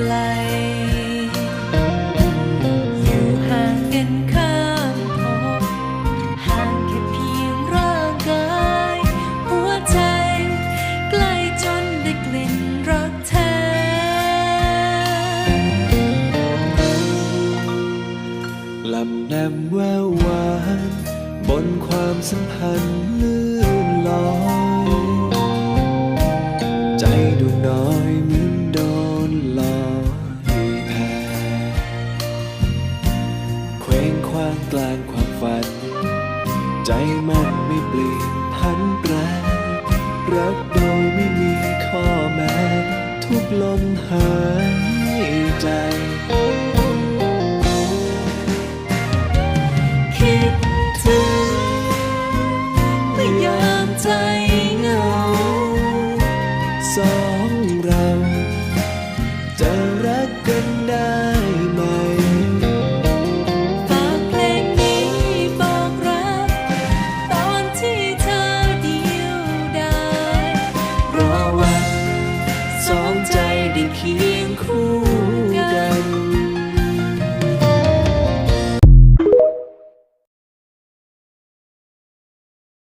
กลอยู่ห่างกันข้ามภพห่างแค่เพียงร่างกาย หัวใจ ใกล้จนได้กลิ่นรักแท้ลำแนมแวววานบนความสัมพันธ์ลื่นลอย ใจดวงน้อยมี งคว้างกลางความฝัน ใจมันไม่เปลี่ยนพันแปรรักโดยไม่มีข้อแม้ ทุกลมหายใจ คิดถึงเมื่อยามใจเหงา สองเราจะรักกัน สองใจได้เคียงคู่